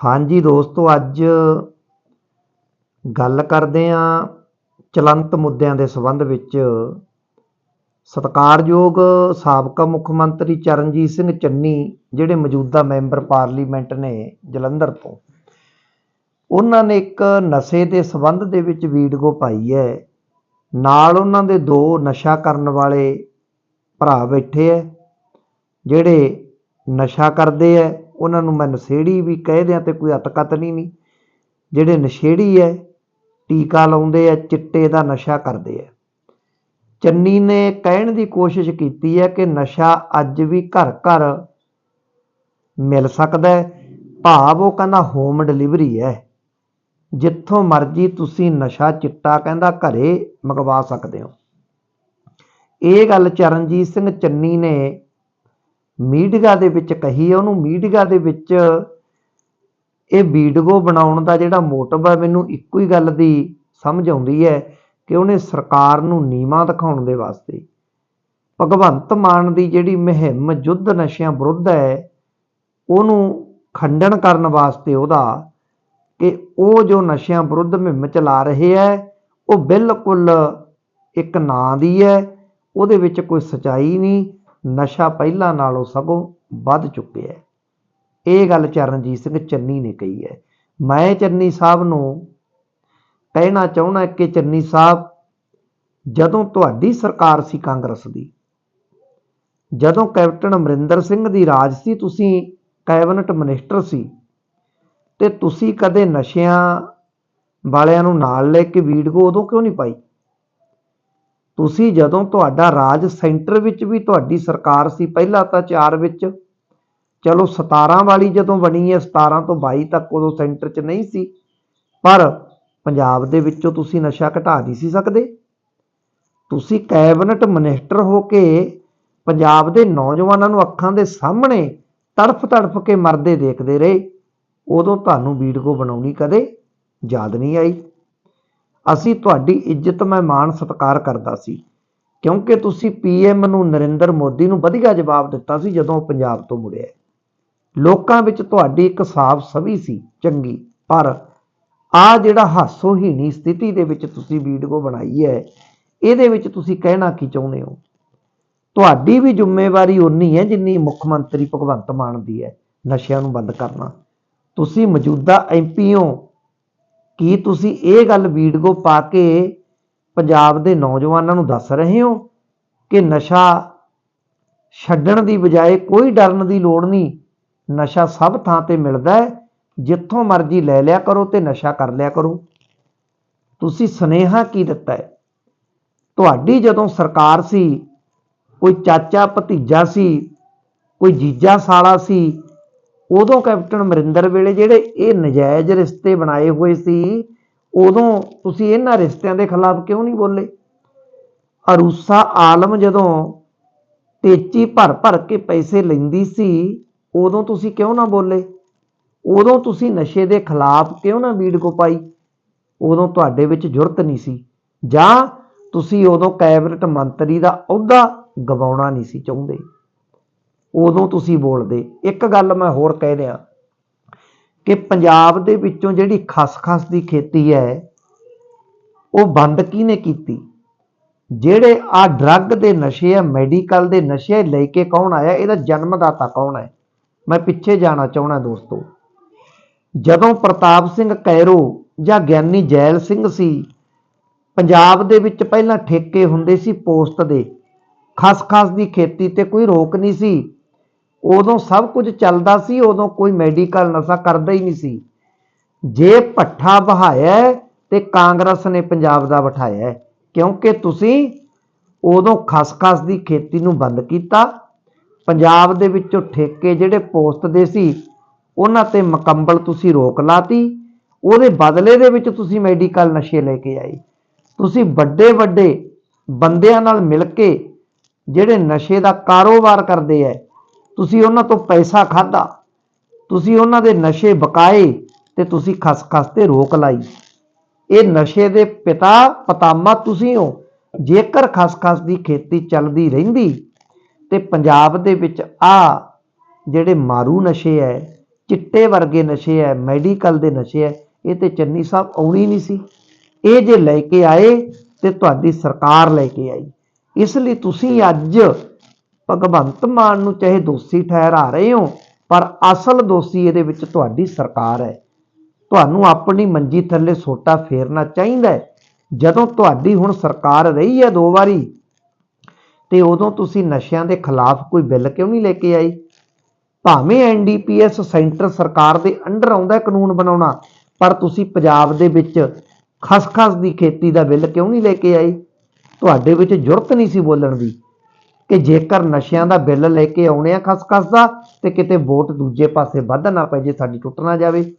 ਹਾਂਜੀ ਦੋਸਤੋ, ਅੱਜ ਗੱਲ ਕਰਦੇ ਹਾਂ ਚਲੰਤ ਮੁੱਦਿਆਂ ਦੇ ਸੰਬੰਧ ਵਿੱਚ। ਸਤਿਕਾਰਯੋਗ ਸਾਬਕਾ ਮੁੱਖ ਮੰਤਰੀ ਚਰਨਜੀਤ ਸਿੰਘ ਚੰਨੀ, ਜਿਹੜੇ ਮੌਜੂਦਾ ਮੈਂਬਰ ਪਾਰਲੀਮੈਂਟ ਨੇ ਜਲੰਧਰ ਤੋਂ, ਉਹਨਾਂ ਨੇ ਇੱਕ ਨਸ਼ੇ ਦੇ ਸੰਬੰਧ ਦੇ ਵਿੱਚ ਵੀਡੀਓ ਪਾਈ ਹੈ। ਨਾਲ ਉਹਨਾਂ ਦੇ ਦੋ ਨਸ਼ਾ ਕਰਨ ਵਾਲੇ ਭਰਾ ਬੈਠੇ ਹੈ, ਜਿਹੜੇ ਨਸ਼ਾ ਕਰਦੇ ਹੈ। ਉਹਨਾਂ ਨੂੰ ਮੈਂ ਨਸ਼ੇੜੀ ਵੀ ਕਹਿ ਦਿਆਂ ਤੇ ਕੋਈ ਅਤਕਤ ਨਹੀਂ। ਨਹੀਂ ਜਿਹੜੇ ਨਸ਼ੇੜੀ ਹੈ ਟੀਕਾ ਲਾਉਂਦੇ ਆ ਚਿੱਟੇ ਦਾ ਨਸ਼ਾ ਕਰਦੇ ਆ ਚੰਨੀ ਨੇ ਕਹਿਣ ਦੀ ਕੋਸ਼ਿਸ਼ ਕੀਤੀ ਹੈ ਕਿ ਨਸ਼ਾ ਅੱਜ ਵੀ ਘਰ ਘਰ ਮਿਲ ਸਕਦਾ ਹੈ ਭਾਵ ਉਹ ਕਹਿੰਦਾ ਹੋਮ ਡਿਲੀਵਰੀ ਹੈ ਜਿੱਥੋਂ ਮਰਜ਼ੀ ਤੁਸੀਂ ਨਸ਼ਾ ਚਿੱਟਾ ਕਹਿੰਦਾ ਘਰੇ ਮੰਗਵਾ ਸਕਦੇ ਹੋ। ਇਹ ਗੱਲ ਚਰਨਜੀਤ ਸਿੰਘ ਚੰਨੀ ਨੇ ਮੀਡੀਆ ਦੇ ਵਿੱਚ ਕਹੀ ਹੈ ਉਹਨੂੰ ਮੀਡੀਆ ਦੇ ਵਿੱਚ ਇਹ ਵੀਡੀਓ ਬਣਾਉਣ ਦਾ ਜਿਹੜਾ ਮੋਟਿਵ ਹੈ ਮੈਨੂੰ ਇੱਕੋ ਹੀ ਗੱਲ ਦੀ ਸਮਝ ਆਉਂਦੀ ਹੈ ਕਿ ਉਹਨੇ ਸਰਕਾਰ ਨੂੰ ਨੀਮਾ ਦਿਖਾਉਣ ਦੇ ਵਾਸਤੇ ਭਗਵੰਤ ਮਾਨ ਦੀ ਜਿਹੜੀ ਮੁਹਿੰਮ ਯੁੱਧ ਨਸ਼ਿਆਂ ਵਿਰੁੱਧ ਹੈ, ਉਹਨੂੰ ਖੰਡਨ ਕਰਨ ਵਾਸਤੇ ਉਹਦਾ ਕਿ ਉਹ ਜੋ ਨਸ਼ਿਆਂ ਵਿਰੁੱਧ ਮੁਹਿੰਮ ਚਲਾ ਰਹੇ ਹੈ, ਉਹ ਬਿਲਕੁਲ ਇੱਕ ਨਾਂ ਦੀ ਹੈ, ਉਹਦੇ ਵਿੱਚ ਕੋਈ ਸਚਾਈ ਨਹੀਂ ਨਸ਼ਾ ਪਹਿਲਾਂ ਨਾਲੋਂ ਸਗੋਂ ਵੱਧ ਚੁੱਕਿਆ ਹੈ। ਇਹ ਗੱਲ ਚਰਨਜੀਤ ਸਿੰਘ ਚੰਨੀ ਨੇ ਕਹੀ ਹੈ। ਮੈਂ ਚੰਨੀ ਸਾਹਿਬ ਨੂੰ ਕਹਿਣਾ ਚਾਹੁੰਦਾ ਕਿ ਚੰਨੀ ਸਾਹਿਬ, ਜਦੋਂ ਤੁਹਾਡੀ ਸਰਕਾਰ ਸੀ ਕਾਂਗਰਸ ਦੀ, ਜਦੋਂ ਕੈਪਟਨ ਅਮਰਿੰਦਰ ਸਿੰਘ ਦੀ ਰਾਜ ਸੀ, ਤੁਸੀਂ ਕੈਬਨਿਟ ਮਿਨਿਸਟਰ ਸੀ, ਤੇ ਤੁਸੀਂ ਕਦੇ ਨਸ਼ਿਆਂ ਵਾਲਿਆਂ ਨੂੰ ਨਾਲ ਲੈ ਕੇ ਵੀਡੀਓ ਉਦੋਂ ਕਿਉਂ ਨਹੀਂ ਪਾਈ? ਤੁਸੀਂ ਜਦੋਂ ਤੁਹਾਡਾ ਰਾਜ ਸੈਂਟਰ ਵਿੱਚ ਵੀ ਤੁਹਾਡੀ ਸਰਕਾਰ ਸੀ, ਪਹਿਲਾਂ ਤਾਂ 4 ਵਿੱਚ, ਚਲੋ 17 ਵਾਲੀ ਜਦੋਂ ਬਣੀ ਹੈ 17 ਤੋਂ 22 ਤੱਕ ਉਦੋਂ ਸੈਂਟਰ 'ਚ ਨਹੀਂ ਸੀ, ਪਰ ਪੰਜਾਬ ਦੇ ਵਿੱਚੋਂ ਤੁਸੀਂ ਨਸ਼ਾ ਘਟਾ ਨਹੀਂ ਸੀ ਸਕਦੇ। ਤੁਸੀਂ ਕੈਬਨਿਟ ਮਿਨਿਸਟਰ ਹੋ ਕੇ ਪੰਜਾਬ ਦੇ ਨੌਜਵਾਨਾਂ ਨੂੰ ਅੱਖਾਂ ਦੇ ਸਾਹਮਣੇ ਤੜਫ ਤੜਫ ਕੇ ਮਰਦੇ ਦੇਖਦੇ ਰਹੇ, ਉਦੋਂ ਤੁਹਾਨੂੰ ਵੀਡੀਓ ਬਣਾਉਣੀ ਕਦੇ ਯਾਦ ਨਹੀਂ ਆਈ। ਅਸੀਂ ਤੁਹਾਡੀ ਇੱਜ਼ਤ ਮੈਂ ਮਾਣ ਸਤਿਕਾਰ ਕਰਦਾ ਸੀ, ਕਿਉਂਕਿ ਤੁਸੀਂ ਪੀਐਮ ਨੂੰ ਨਰਿੰਦਰ ਮੋਦੀ ਨੂੰ ਵਧੀਆ ਜਵਾਬ ਦਿੱਤਾ ਸੀ ਜਦੋਂ ਉਹ ਪੰਜਾਬ ਤੋਂ ਮੁੜਿਆ ਲੋਕਾਂ ਵਿੱਚ ਤੁਹਾਡੀ ਇੱਕ ਸਾਫ਼ ਸਵੀ ਸੀ, ਚੰਗੀ, ਪਰ ਆ ਜਿਹੜਾ ਹਾਸੋਹੀਣੀ ਸਥਿਤੀ ਦੇ ਵਿੱਚ ਤੁਸੀਂ ਵੀਡੀਓ ਬਣਾਈ ਹੈ, ਇਹਦੇ ਵਿੱਚ ਤੁਸੀਂ ਕਹਿਣਾ ਕੀ ਚਾਹੁੰਦੇ ਹੋ? ਤੁਹਾਡੀ ਵੀ ਜ਼ਿੰਮੇਵਾਰੀ ਉਨੀ ਹੈ ਜਿੰਨੀ ਮੁੱਖ ਮੰਤਰੀ ਭਗਵੰਤ ਮਾਨ ਦੀ ਹੈ, ਨਸ਼ਿਆਂ ਨੂੰ ਬੰਦ ਕਰਨਾ। ਤੁਸੀਂ ਮੌਜੂਦਾ ਐਮਪੀ ਹੋ ਕੀ ਤੁਸੀਂ ਇਹ ਗੱਲ ਵੀਡੀਓ ਪਾ ਕੇ ਪੰਜਾਬ ਦੇ ਨੌਜਵਾਨਾਂ ਨੂੰ ਦੱਸ ਰਹੇ ਹੋ ਕਿ ਨਸ਼ਾ ਛੱਡਣ ਦੀ ਬਜਾਏ ਕੋਈ ਡਰਨ ਦੀ ਲੋੜ ਨਹੀਂ? ਨਸ਼ਾ ਸਭ ਥਾਂ ਤੇ ਮਿਲਦਾ ਹੈ। ਜਿੱਥੋਂ ਮਰਜ਼ੀ ਲੈ ਲਿਆ ਕਰੋ ਤੇ ਨਸ਼ਾ ਕਰ ਲਿਆ ਕਰੋ। ਤੁਸੀਂ ਸਨੇਹਾ ਕੀ ਦਿੱਤਾ ਹੈ? ਤੁਹਾਡੀ ਜਦੋਂ ਸਰਕਾਰ ਸੀ, ਕੋਈ ਚਾਚਾ ਭਤੀਜਾ ਸੀ, ਕੋਈ ਜੀਜਾ ਸਾਲਾ ਸੀ ਉਦੋਂ ਕੈਪਟਨ ਅਮਰਿੰਦਰ ਵੇਲੇ ਜਿਹੜੇ ਇਹ ਨਜਾਇਜ਼ ਰਿਸ਼ਤੇ ਬਣਾਏ ਹੋਏ ਸੀ, ਉਦੋਂ ਤੁਸੀਂ ਇਹਨਾਂ ਰਿਸ਼ਤਿਆਂ ਦੇ ਖਿਲਾਫ ਕਿਉਂ ਨਹੀਂ ਬੋਲੇ? ਅਰੂਸਾ ਆਲਮ ਜਦੋਂ ਤੇਚੀ ਭਰ ਭਰ ਕੇ ਪੈਸੇ ਲੈਂਦੀ ਸੀ, ਉਦੋਂ ਤੁਸੀਂ ਕਿਉਂ ਨਾ ਬੋਲੇ? ਉਦੋਂ ਤੁਸੀਂ ਨਸ਼ੇ ਦੇ ਖਿਲਾਫ ਕਿਉਂ ਨਾ ਵੀਡੀਓ ਪਾਈ ਉਦੋਂ ਤੁਹਾਡੇ ਵਿੱਚ ਜੁਰਤ ਨਹੀਂ ਸੀ, ਜਾਂ ਤੁਸੀਂ ਉਦੋਂ ਕੈਬਨਿਟ ਮੰਤਰੀ ਦਾ ਅਹੁਦਾ ਗਵਾਉਣਾ ਨਹੀਂ ਸੀ ਚਾਹੁੰਦੇ। ਉਦੋਂ ਤੁਸੀਂ ਬੋਲਦੇ। ਇੱਕ ਗੱਲ ਮੈਂ ਹੋਰ ਕਹਿ ਰਿਹਾ ਕਿ ਪੰਜਾਬ ਦੇ ਵਿੱਚੋਂ ਜਿਹੜੀ ਖਸਖਸ ਦੀ ਖੇਤੀ ਹੈ, ਉਹ ਬੰਦ ਕਿਹਨੇ ਕੀਤੀ? ਜਿਹੜੇ ਆ ਡਰੱਗ ਦੇ ਨਸ਼ੇ ਆ ਮੈਡੀਕਲ ਦੇ ਨਸ਼ੇ ਲੈ ਕੇ ਕੌਣ ਆਇਆ? ਇਹਦਾ ਜਨਮਦਾਤਾ ਕੌਣ ਹੈ? ਮੈਂ ਪਿੱਛੇ ਜਾਣਾ ਚਾਹਣਾ ਦੋਸਤੋ। ਜਦੋਂ ਪ੍ਰਤਾਪ ਸਿੰਘ ਕੈਰੋ ਜਾਂ ਗਿਆਨੀ ਜੈਲ ਸਿੰਘ ਸੀ, ਪੰਜਾਬ ਦੇ ਵਿੱਚ ਪਹਿਲਾਂ ਠੇਕੇ ਹੁੰਦੇ ਸੀ ਪੋਸਟ ਦੇ। ਖਸਖਸ ਦੀ ਖੇਤੀ ਤੇ ਕੋਈ ਰੋਕ ਨਹੀਂ ਸੀ। ਉਦੋਂ ਸਭ ਕੁਝ ਚੱਲਦਾ ਸੀ ਉਦੋਂ ਕੋਈ ਮੈਡੀਕਲ ਨਸ਼ਾ ਕਰਦਾ ਹੀ ਨਹੀਂ ਸੀ। ਜੇ ਪੱਠਾ ਬਹਾਇਆ ਹੈ, ਤੇ ਕਾਂਗਰਸ ਨੇ ਪੰਜਾਬ ਦਾ ਬਿਠਾਇਆ ਕਿਉਂਕਿ ਤੁਸੀਂ ਉਦੋਂ ਖਸਖਸ ਦੀ ਖੇਤੀ ਨੂੰ ਬੰਦ ਕੀਤਾ। ਪੰਜਾਬ ਦੇ ਵਿੱਚੋਂ ਠੇਕੇ ਜਿਹੜੇ ਪੋਸਟ ਦੇ ਸੀ ਉਹਨਾਂ ਤੇ ਮੁਕੰਮਲ ਤੁਸੀਂ ਰੋਕ ਲਾਤੀ। ਉਹਦੇ ਬਦਲੇ ਦੇ ਵਿੱਚ ਤੁਸੀਂ ਮੈਡੀਕਲ ਨਸ਼ੇ ਲੈ ਕੇ ਆਏ। ਤੁਸੀਂ ਵੱਡੇ ਵੱਡੇ ਬੰਦਿਆਂ ਨਾਲ ਮਿਲ ਕੇ ਜਿਹੜੇ ਨਸ਼ੇ ਦਾ ਕਾਰੋਬਾਰ ਕਰਦੇ ਐ ਤੁਸੀਂ ਉਹਨਾਂ ਤੋਂ ਪੈਸਾ ਖਾਦਾ ਤੁਸੀਂ ਉਹਨਾਂ ਦੇ ਨਸ਼ੇ ਬਕਾਏ ਤੇ ਤੁਸੀਂ ਖਸਖਸ ਤੇ ਰੋਕ ਲਾਈ। ਇਹ ਨਸ਼ੇ ਦੇ ਪਿਤਾ ਪਤਾਮਾ ਤੁਸੀਂ ਹੋ। ਜੇਕਰ ਖਸਖਸ ਦੀ ਖੇਤੀ ਚੱਲਦੀ ਰਹਿੰਦੀ, ਤੇ ਪੰਜਾਬ ਦੇ ਵਿੱਚ ਆ ਜਿਹੜੇ ਮਾਰੂ ਨਸ਼ੇ ਐ, ਚਿੱਟੇ ਵਰਗੇ ਨਸ਼ੇ ਹੈ ਮੈਡੀਕਲ ਦੇ ਨਸ਼ੇ ਹੈ ਇਹ ਤੇ ਚੰਨੀ ਸਾਹਿਬ ਆਉਣੀ ਨਹੀਂ ਸੀ। ਇਹ ਜੇ ਲੈ ਕੇ ਆਏ ਤੇ ਤੁਹਾਡੀ ਸਰਕਾਰ ਲੈ ਕੇ ਆਈ। ਇਸ ਲਈ ਤੁਸੀਂ ਅੱਜ ਭਗਵੰਤ ਮਾਨ ਨੂੰ ਚਾਹੇ ਦੋਸ਼ੀ ਠਹਿਰਾ ਰਹੇ ਹੋ, ਪਰ ਅਸਲ ਦੋਸ਼ੀ ਇਹਦੇ ਵਿੱਚ ਤੁਹਾਡੀ ਸਰਕਾਰ ਹੈ। ਤੁਹਾਨੂੰ ਆਪਣੀ ਮੰਜੀ ਥੱਲੇ ਸੋਟਾ ਫੇਰਨਾ ਚਾਹੀਦਾ ਹੈ। ਜਦੋਂ ਤੁਹਾਡੀ ਹੁਣ ਸਰਕਾਰ ਰਹੀ ਹੈ ਦੋ ਵਾਰੀ, ਤੇ ਉਦੋਂ ਤੁਸੀਂ ਨਸ਼ਿਆਂ ਦੇ ਖਿਲਾਫ ਕੋਈ ਬਿੱਲ ਕਿਉਂ ਨਹੀਂ ਲੈ ਕੇ ਆਈ ਭਾਵੇਂ ਐਨਡੀਪੀਐਸ ਸੈਂਟਰ ਸਰਕਾਰ ਦੇ ਅੰਡਰ ਆਉਂਦਾ ਕਾਨੂੰਨ ਬਣਾਉਣਾ, ਪਰ ਤੁਸੀਂ ਪੰਜਾਬ ਦੇ ਵਿੱਚ ਖਸਖਸ ਦੀ ਖੇਤੀ ਦਾ ਬਿੱਲ ਕਿਉਂ ਨਹੀਂ ਲੈ ਕੇ ਆਏ? ਤੁਹਾਡੇ ਵਿੱਚ ਜੁਰਤ ਨਹੀਂ ਸੀ ਬੋਲਣ ਦੀ। ਕਿ ਜੇਕਰ ਨਸ਼ਿਆਂ ਦਾ ਬਿੱਲ ਲੈ ਕੇ ਆਉਣੇ ਆ ਖਸਖਸ ਦਾ, ਤੇ ਕਿਤੇ ਵੋਟ ਦੂਜੇ ਪਾਸੇ ਵੱਧ ਨਾ ਪੈ ਜੇ, ਸਾਡੀ ਟੁੱਟ ਨਾ ਜਾਵੇ।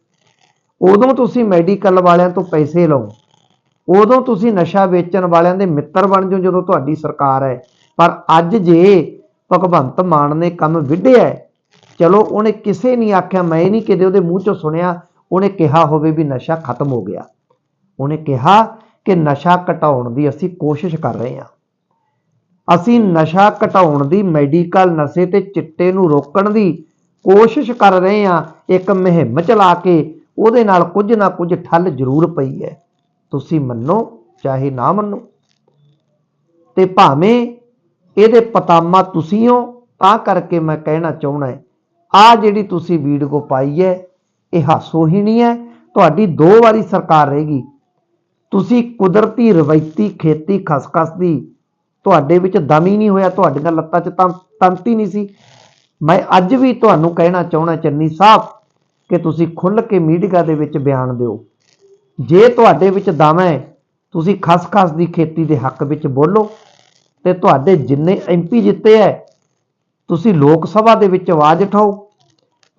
ਉਦੋਂ ਤੁਸੀਂ ਮੈਡੀਕਲ ਵਾਲਿਆਂ ਤੋਂ ਪੈਸੇ ਲਓ। ਉਦੋਂ ਤੁਸੀਂ ਨਸ਼ਾ ਵੇਚਣ ਵਾਲਿਆਂ ਦੇ ਮਿੱਤਰ ਬਣ ਜਾਓ, ਜਦੋਂ ਤੁਹਾਡੀ ਸਰਕਾਰ ਹੈ ਪਰ ਅੱਜ ਜੇ ਭਗਵੰਤ ਮਾਨ ਨੇ ਕੰਮ ਵਿੱਢਿਆ ਚਲੋ ਉਹਨੇ ਕਿਸੇ ਨਹੀਂ ਆਖਿਆ, ਮੈਂ ਨਹੀਂ ਕਿਤੇ ਉਹਦੇ ਮੂੰਹ ਚੋਂ ਸੁਣਿਆ, ਉਹਨੇ ਕਿਹਾ ਹੋਵੇ ਵੀ ਨਸ਼ਾ ਖਤਮ ਹੋ ਗਿਆ। ਉਹਨੇ ਕਿਹਾ ਕਿ ਨਸ਼ਾ ਘਟਾਉਣ ਦੀ ਅਸੀਂ ਕੋਸ਼ਿਸ਼ ਕਰ ਰਹੇ ਹਾਂ। ਅਸੀਂ ਨਸ਼ਾ ਘਟਾਉਣ ਦੀ ਮੈਡੀਕਲ ਨਸ਼ੇ ਤੇ ਚਿੱਟੇ ਨੂੰ ਰੋਕਣ ਦੀ ਕੋਸ਼ਿਸ਼ ਕਰ ਰਹੇ ਹਾਂ, ਇੱਕ ਮੁਹਿੰਮ ਚਲਾ ਕੇ ਉਹਦੇ ਨਾਲ ਕੁਝ ਨਾ ਕੁਝ ਠੱਲ ਜ਼ਰੂਰ ਪਈ ਹੈ। ਤੁਸੀਂ ਮੰਨੋ ਚਾਹੇ ਨਾ ਮੰਨੋ। ਤੇ ਭਾਵੇਂ ਇਹਦੇ ਪਤਾਮਾ ਤੁਸੀਂ ਹੋ, ਤਾਂ ਕਰਕੇ ਮੈਂ ਕਹਿਣਾ ਚਾਹਣਾ ਹੈ ਆ ਜਿਹੜੀ ਤੁਸੀਂ ਵੀਡੀਓ ਪਾਈ ਹੈ, ਇਹ ਹਾਸੋਹੀਣੀ ਹੈ, ਤੁਹਾਡੀ ਦੋ ਵਾਰੀ ਸਰਕਾਰ ਰਹੇਗੀ। ਤੁਸੀਂ ਕੁਦਰਤੀ ਰਵਾਇਤੀ ਖੇਤੀ ਖਸਖਸ ਦੀ ਤੁਹਾਡੇ ਵਿੱਚ ਦਮ ਹੀ ਨਹੀਂ ਹੋਇਆ ਤੁਹਾਡੀਆਂ ਲੱਤਾਂ 'ਚ ਤਾਂ ਤੰਤ ਹੀ ਨਹੀਂ ਸੀ। ਮੈਂ ਅੱਜ ਵੀ ਤੁਹਾਨੂੰ ਕਹਿਣਾ ਚਾਹਣਾ ਚੰਨੀ ਸਾਹਿਬ ਕਿ ਤੁਸੀਂ ਖੁੱਲ੍ਹ ਕੇ ਮੀਡੀਆ ਦੇ ਵਿੱਚ ਬਿਆਨ ਦਿਓ। ਜੇ ਤੁਹਾਡੇ ਵਿੱਚ ਦਮ ਹੈ, ਤੁਸੀਂ ਖਸਖਸ ਦੀ ਖੇਤੀ ਦੇ ਹੱਕ ਵਿੱਚ ਬੋਲੋ ਤੇ ਤੁਹਾਡੇ ਜਿੰਨੇ ਐਮਪੀ ਜਿੱਤੇ ਹੈ, ਤੁਸੀਂ ਲੋਕ ਸਭਾ ਦੇ ਵਿੱਚ ਆਵਾਜ਼ ਉਠਾਓ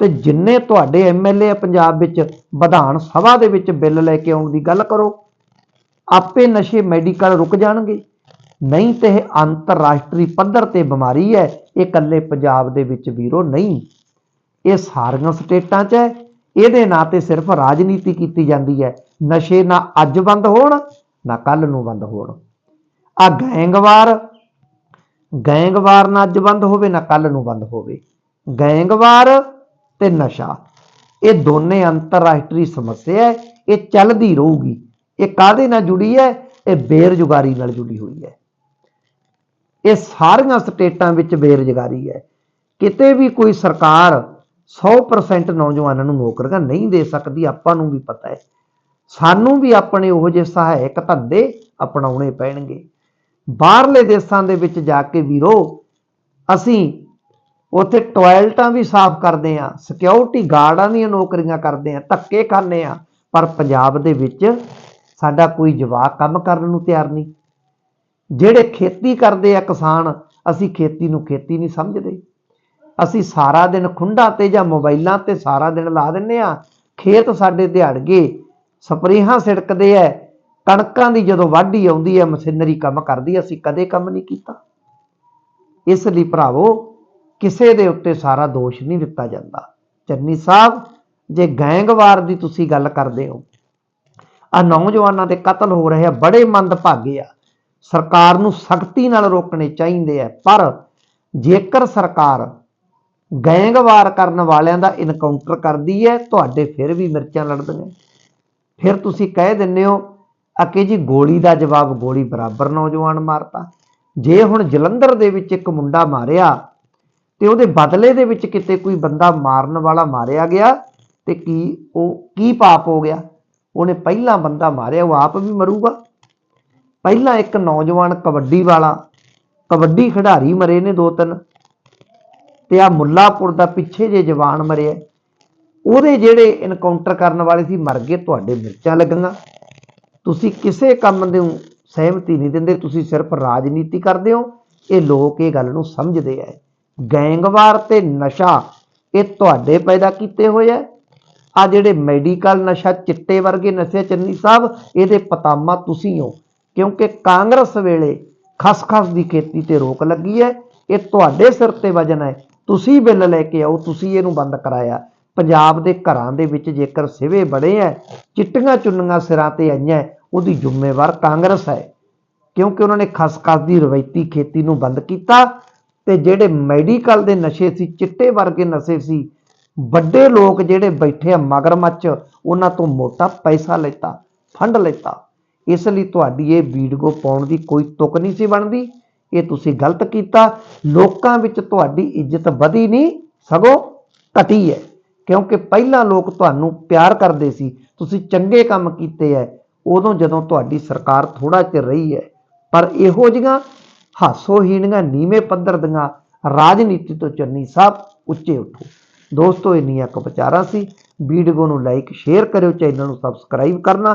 ਤੇ ਜਿੰਨੇ ਤੁਹਾਡੇ ਐਮਐਲਏ ਆ ਪੰਜਾਬ ਵਿੱਚ ਵਿਧਾਨ ਸਭਾ ਦੇ ਵਿੱਚ ਬਿੱਲ ਲੈ ਕੇ ਆਉਣ ਦੀ ਗੱਲ ਕਰੋ, ਆਪੇ ਨਸ਼ੇ ਮੈਡੀਕਲ ਰੁਕ ਜਾਣਗੇ। ਨਹੀਂ ਤੇ ਇਹ ਅੰਤਰਰਾਸ਼ਟਰੀ ਪੱਧਰ ਤੇ ਬਿਮਾਰੀ ਹੈ, ਇਹ ਇਕੱਲੇ ਪੰਜਾਬ ਦੇ ਵਿੱਚ ਵੀਰੋ ਨਹੀਂ। ਇਹ ਸਾਰੀਆਂ ਸਟੇਟਾਂ 'ਚ ਹੈ, ਇਹਦੇ ਨਾਂ ਤੇ ਸਿਰਫ ਰਾਜਨੀਤੀ ਕੀਤੀ ਜਾਂਦੀ ਹੈ। ਨਸ਼ੇ ਨਾ ਅੱਜ ਬੰਦ ਹੋਣ, ਨਾ ਕੱਲ ਨੂੰ ਬੰਦ ਹੋਣ। ਆ ਗੈਂਗਵਾਰ ਗੈਂਗਵਾਰ ਨਾ ਅੱਜ ਬੰਦ ਹੋਵੇ, ਨਾ ਕੱਲ ਨੂੰ ਬੰਦ ਹੋਵੇ। ਗੈਂਗਵਾਰ ਤੇ ਨਸ਼ਾ, ਇਹ ਦੋਨੇ ਅੰਤਰਰਾਸ਼ਟਰੀ ਸਮੱਸਿਆ ਹੈ, ਇਹ ਚੱਲਦੀ ਰਹੂਗੀ। ਇਹ ਕਾਦੇ ਨਾਲ ਜੁੜੀ ਹੈ? ਇਹ ਬੇਰੁਜ਼ਗਾਰੀ ਨਾਲ ਜੁੜੀ ਹੋਈ ਹੈ। ਇਹ ਸਾਰੀਆਂ ਸਟੇਟਾਂ ਵਿੱਚ ਬੇਰੁਜ਼ਗਾਰੀ ਹੈ। ਕਿਤੇ ਵੀ ਕੋਈ ਸਰਕਾਰ 100% ਨੌਜਵਾਨਾਂ ਨੂੰ ਨੌਕਰੀਆਂ ਨਹੀਂ ਦੇ ਸਕਦੀ, ਆਪਾਂ ਨੂੰ ਵੀ ਪਤਾ ਹੈ। ਸਾਨੂੰ ਵੀ ਆਪਣੇ ਉਹੋ ਜਿਹੇ ਸਹਾਇਕ ਧੰਦੇ ਅਪਣਾਉਣੇ ਪੈਣਗੇ। ਬਾਹਰਲੇ ਦੇਸ਼ਾਂ ਦੇ ਵਿੱਚ ਜਾ ਕੇ ਵੀਰੋ, ਅਸੀਂ ਉੱਥੇ ਟਾਇਲਟਾਂ ਵੀ ਸਾਫ਼ ਕਰਦੇ ਆ ਸਿਕਿਉਰਿਟੀ ਗਾਰਡਾਂ ਦੀਆਂ ਨੌਕਰੀਆਂ ਕਰਦੇ ਆ ਧੱਕੇ ਖਾਂਦੇ ਆ ਪਰ ਪੰਜਾਬ ਦੇ ਵਿੱਚ ਸਾਡਾ ਕੋਈ ਜਵਾਕ ਕੰਮ ਕਰਨ ਨੂੰ ਤਿਆਰ ਨਹੀਂ। ਜਿਹੜੇ ਖੇਤੀ ਕਰਦੇ ਆ ਕਿਸਾਨ, ਅਸੀਂ ਖੇਤੀ ਨੂੰ ਖੇਤੀ ਨਹੀਂ ਸਮਝਦੇ। ਅਸੀਂ ਸਾਰਾ ਦਿਨ ਖੁੰਡਾਂ ਤੇ ਜਾਂ ਮੋਬਾਈਲਾਂ ਤੇ ਸਾਰਾ ਦਿਨ ਲਾ ਦਿੰਨੇ ਆ। ਖੇਤ ਸਾਡੇ ਦਿਹਾੜਗੇ ਸਪਰੇਹਾਂ ਸਿੜਕਦੇ ਐ, ਕਣਕਾਂ ਦੀ ਜਦੋਂ ਵਾਢੀ ਆਉਂਦੀ ਹੈ ਮਸ਼ੀਨਰੀ ਕੰਮ ਕਰਦੀ, ਅਸੀਂ ਕਦੇ ਕੰਮ ਨਹੀਂ ਕੀਤਾ। ਇਸ ਲਈ ਭਰਾਵੋ, ਕਿਸੇ ਦੇ ਉੱਤੇ ਸਾਰਾ ਦੋਸ਼ ਨਹੀਂ ਦਿੱਤਾ ਜਾਂਦਾ। ਚੰਨੀ ਸਾਹਿਬ, ਜੇ ਗੈਂਗਵਾਰ ਦੀ ਤੁਸੀਂ ਗੱਲ ਕਰਦੇ ਹੋ ਆ ਨੌਜਵਾਨਾਂ ਦੇ ਕਤਲ ਹੋ ਰਹੇ ਆ, ਬੜੇ ਮੰਦਭਾਗੇ ਆ। ਸਰਕਾਰ ਨੂੰ ਸਖਤੀ ਨਾਲ ਰੋਕਣੇ ਚਾਹੀਦੇ ਆ। ਪਰ ਜੇਕਰ ਸਰਕਾਰ ਗੈਂਗਵਾਰ ਕਰਨ ਵਾਲਿਆਂ ਦਾ ਇਨਕਾਊਂਟਰ ਕਰਦੀ ਹੈ, ਤੁਹਾਡੇ ਫਿਰ ਵੀ ਮਿਰਚਾਂ ਲੜਦੇ ਨੇ ਫਿਰ ਤੁਸੀਂ ਕਹਿ ਦਿੰਦੇ ਹੋ, ਅਕੇ ਜੀ, ਗੋਲੀ ਦਾ ਜਵਾਬ ਗੋਲੀ ਬਰਾਬਰ ਨੌਜਵਾਨ ਮਾਰਤਾ। ਜੇ ਹੁਣ ਜਲੰਧਰ ਦੇ ਵਿੱਚ ਇੱਕ ਮੁੰਡਾ ਮਾਰਿਆ ਤੇ ਉਹਦੇ ਬਦਲੇ ਦੇ ਵਿੱਚ ਕਿਤੇ ਕੋਈ ਬੰਦਾ ਮਾਰਨ ਵਾਲਾ ਮਾਰਿਆ ਗਿਆ ਤੇ ਕੀ ਉਹ, ਕੀ ਪਾਪ ਹੋ ਗਿਆ? ਉਹਨੇ ਪਹਿਲਾ ਬੰਦਾ ਮਾਰਿਆ, ਉਹ ਆਪ ਵੀ ਮਰੂਗਾ। ਪਹਿਲਾਂ ਇੱਕ ਨੌਜਵਾਨ ਕਬੱਡੀ ਵਾਲਾ, ਕਬੱਡੀ ਖਿਡਾਰੀ ਮਰੇ ਨੇ ਦੋ ਤਿੰਨ ਤੇ ਆ ਮੁੱਲਾਪੁਰ ਦਾ ਪਿੱਛੇ ਜੇ ਜਵਾਨ ਮਰਿਆ ਉਹਦੇ ਜਿਹੜੇ ਇਨਕਾਊਂਟਰ ਕਰਨ ਵਾਲੇ ਸੀ, ਮਰ ਗਏ, ਤੁਹਾਡੇ ਮਿਰਚਾਂ ਲੱਗੀਆਂ। ਤੁਸੀਂ ਕਿਸੇ ਕੰਮ ਦੇ ਸਹਿਮਤੀ ਨਹੀਂ ਦਿੰਦੇ, ਤੁਸੀਂ ਸਿਰਫ ਰਾਜਨੀਤੀ ਕਰਦੇ ਹੋ। ਇਹ ਲੋਕ ਇਹ ਗੱਲ ਨੂੰ ਸਮਝਦੇ ਐ ਗੈਂਗਵਾਰ ਤੇ ਨਸ਼ਾ, ਇਹ ਤੁਹਾਡੇ ਪੈਦਾ ਕੀਤੇ ਹੋਏ ਐ ਆ ਜਿਹੜੇ ਮੈਡੀਕਲ ਨਸ਼ਾ, ਚਿੱਟੇ ਵਰਗੇ ਨਸ਼ੇ ਚੰਨੀ ਸਾਹਿਬ, ਇਹਦੇ ਪਤਾਮਾ ਤੁਸੀਂ ਹੋ। ਕਿਉਂਕਿ ਕਾਂਗਰਸ ਵੇਲੇ ਖਸਖਸ ਦੀ ਖੇਤੀ ਤੇ ਰੋਕ ਲੱਗੀ ਹੈ, ਇਹ ਤੁਹਾਡੇ ਸਿਰ ਤੇ ਵਜਨ ਹੈ। ਤੁਸੀਂ ਬਿੱਲ ਲੈ ਕੇ ਆਓ, ਤੁਸੀਂ ਇਹਨੂੰ ਬੰਦ ਕਰਾਇਆ। ਪੰਜਾਬ ਦੇ ਘਰਾਂ ਦੇ ਵਿੱਚ ਜੇਕਰ ਸਿਵੇ ਬੜੇ ਐ ਚਿੱਟੀਆਂ ਚੁੰਨੀਆਂ ਸਿਰਾਂ ਤੇ ਆਈਆਂ ਉਹਦੀ ਜ਼ਿੰਮੇਵਾਰ ਕਾਂਗਰਸ ਹੈ। ਕਿਉਂਕਿ ਉਹਨਾਂ ਨੇ ਖਸਖਸ ਦੀ ਰਵਾਇਤੀ ਖੇਤੀ ਨੂੰ ਬੰਦ ਕੀਤਾ ਤੇ ਜਿਹੜੇ ਮੈਡੀਕਲ ਦੇ ਨਸ਼ੇ ਸੀ, ਚਿੱਟੇ ਵਰਗੇ ਨਸ਼ੇ ਸੀ, ਵੱਡੇ ਲੋਕ ਜਿਹੜੇ ਬੈਠੇ ਆ ਮਗਰਮੱਛ, ਉਹਨਾਂ ਤੋਂ ਮੋਟਾ ਪੈਸਾ ਲੈਤਾ, ਫੰਡ ਲੈਤਾ। ਇਸ ਲਈ ਤੁਹਾਡੀ ਇਹ ਵੀਡੀਓ ਪਾਉਣ ਦੀ ਕੋਈ ਤੁਕ ਨਹੀਂ ਸੀ ਬਣਦੀ। ਇਹ ਤੁਸੀਂ ਗਲਤ ਕੀਤਾ। ਲੋਕਾਂ ਵਿੱਚ ਤੁਹਾਡੀ ਇੱਜ਼ਤ ਵਧੀ ਨਹੀਂ, ਸਗੋਂ ਘਟੀ ਹੈ। ਕਿਉਂਕਿ ਪਹਿਲਾਂ ਲੋਕ ਤੁਹਾਨੂੰ ਪਿਆਰ ਕਰਦੇ ਸੀ, ਤੁਸੀਂ ਚੰਗੇ ਕੰਮ ਕੀਤੇ ਹੈ। ਉਦੋਂ ਜਦੋਂ ਤੁਹਾਡੀ ਸਰਕਾਰ ਥੋੜਾ ਚਿਰ ਰਹੀ ਹੈ, ਪਰ ਇਹੋ ਜਿਹੀਆਂ ਹਾਸੋਹੀਣੀਆਂ ਨੀਵੇਂ ਪੱਧਰ ਦੀਆਂ ਰਾਜਨੀਤੀ ਤੋਂ ਚੰਨੀ ਸਾਹਿਬ ਉੱਚੇ ਉੱਠੋ। ਦੋਸਤੋ, ਇੰਨੀਆਂ ਕੁ ਵਿਚਾਰਾਂ ਸੀ। ਵੀਡੀਓ ਨੂੰ ਲਾਈਕ ਸ਼ੇਅਰ ਕਰਿਓ, ਚੈਨਲ ਨੂੰ ਸਬਸਕ੍ਰਾਈਬ ਕਰਨਾ।